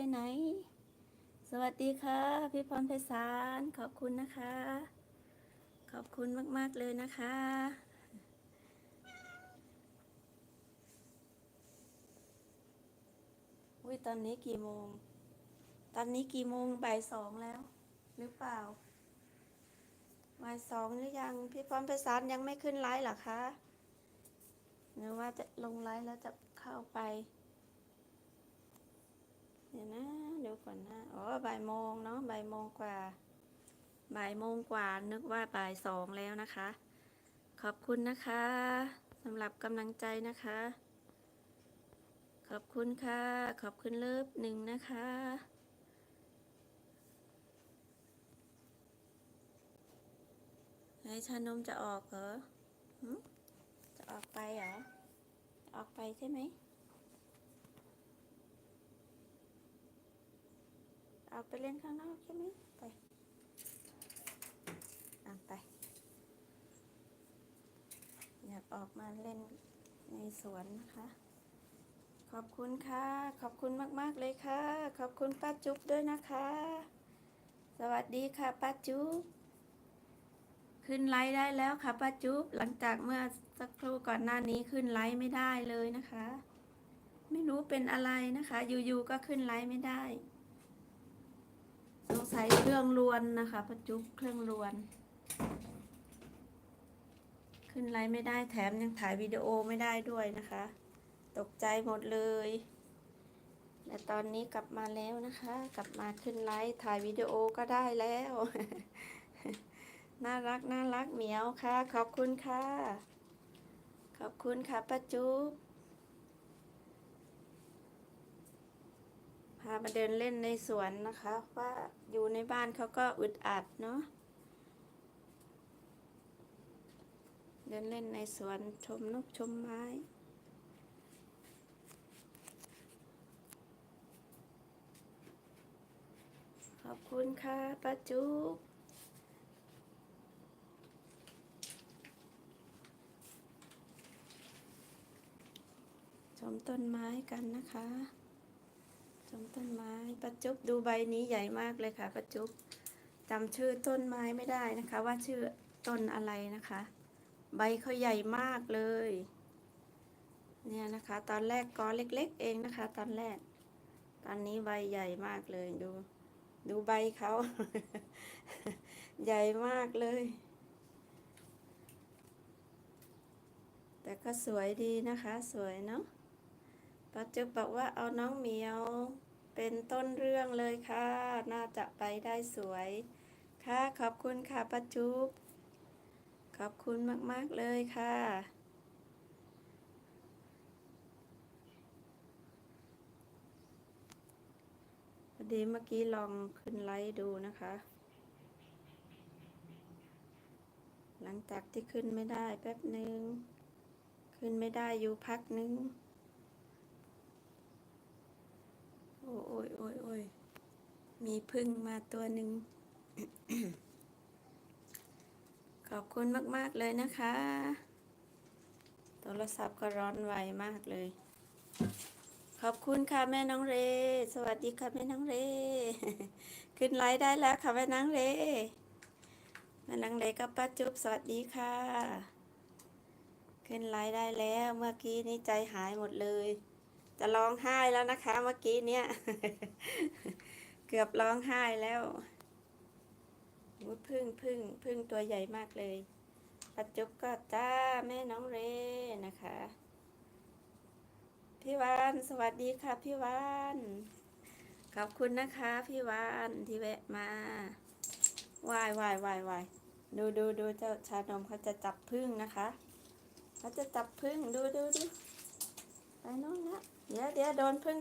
ไปไหน สวัสดีค่ะ พี่พรไพศาลขอบคุณนะคะ ขอบคุณมาก ๆ เลยนะคะ อุ้ยตอนนี้กี่โมง ตอนนี้กี่โมงบ่ายสองแล้ว หรือเปล่าบ่ายสองหรือยัง พี่พรไพศาลยังไม่ขึ้นไลฟ์หรอคะหรือว่าจะลงไลฟ์แล้วจะเข้าไป ดี๋ยวนะเดี๋ยวก่อนนะอ๋อบ่ายโมงเนาะบ่ายโมงกว่าบ่ายโมงกว่านึกว่าบ่ายสองแล้วนะคะ ขอบคุณนะคะสำหรับกำลังใจนะคะ ขอบคุณค่ะ ขอบคุณเลิฟหนึ่งนะคะไอชานมจะออกเหรอจะออกไปเหรอ ออกไปใช่ไหม เอาไปเล่นข้างนอกใช่ไหมไปอะไป อยากออกมาเล่นในสวนนะคะ ขอบคุณค่ะ ขอบคุณมาก ๆ เลยค่ะ ขอบคุณป้าจุ๊บด้วยนะคะ สวัสดีค่ะป้าจุ๊บขึ้นไลฟ์ได้แล้วค่ะป้าจุ๊บหลังจากเมื่อสักครู่ก่อนหน้านี้ขึ้นไลฟ์ไม่ได้เลยนะคะ ไม่รู้เป็นอะไรนะคะ อยู่ๆก็ขึ้นไลฟ์ไม่ได้ สงสัยเครื่องรวนนะคะประจุบเครื่องรวน ขึ้นไลฟ์ไม่ได้แถมยังถ่ายวิดีโอไม่ได้ด้วยนะคะ ตกใจหมดเลยแต่ตอนนี้กลับมาแล้วนะคะ กลับมาขึ้นไลฟ์ถ่ายวิดีโอก็ได้แล้ว น่ารักน่ารักเหมียวค่ะ ขอบคุณค่ะ ขอบคุณค่ะป้าจุ๊บ พา มาเดินเล่นในสวนนะคะว่าอยู่ในบ้านเขาก็อึดอัดเนาะเดินเล่นในสวนชมนกชมไม้ขอบคุณค่ะป้าจุ๊บชมต้นไม้กันนะคะ ชมต้นไม้ประจุบดูใบนี้ใหญ่มากเลยค่ะประจุบจำชื่อต้นไม้ไม่ได้นะคะ ว่าชื่อต้นอะไรนะคะ ใบเขาใหญ่มากเลย เนี่ยนะคะ ตอนแรกกอเล็ก ๆ เองนะคะ ตอนแรก ตอนนี้ใบใหญ่มากเลยดู ดูใบเขา ใหญ่มากเลย แต่ก็สวยดีนะคะ สวยเนาะ ป้าจุ๊บบอกว่าเอาน้องเหมียว เป็นต้นเรื่องเลยค่ะ น่าจะไปได้สวย ค่ะขอบคุณค่ะป้าจุ๊บขอบคุณมาก ๆ เลยค่ะ พอดีเมื่อกี้ลองขึ้นไลฟ์ดูนะคะ หลังจากที่ขึ้นไม่ได้แป๊บหนึ่งขึ้นไม่ได้อยู่พักหนึ่ง โอ้โอ้ยโอ้ยโอ้ยมีพึ่งมาตัวหนึ่ง ขอบคุณมาก ๆ เลยนะคะ โทรศัพท์ก็ร้อนไวมากเลย ขอบคุณค่ะแม่น้องเร สวัสดีค่ะแม่น้องเร ขึ้นไลฟ์ได้แล้วค่ะแม่น้องเร แม่น้องเรกับป้าจุ๊บสวัสดีค่ะ ขึ้นไลฟ์ได้แล้วเมื่อกี้นี้ใจหายหมดเลย จะร้องไห้แล้วนะคะ เมื่อกี้เนี่ย เกือบร้องไห้แล้วพึ่งพึ่งพึ่งตัวใหญ่มากเลย ปัจจุบก็จ้าแม่น้องเรนะคะ พี่วานสวัสดีค่ะพี่วานขอบคุณนะคะ พี่วานที่แวะมาวายวายวายวายดูดูดูเจ้าชานมเขาจะจับพึ่งนะคะเขาจะจับพึ่งดูดูดู ไปโน่นละเดี๋ยวเดี๋ยวโดนพึ่ง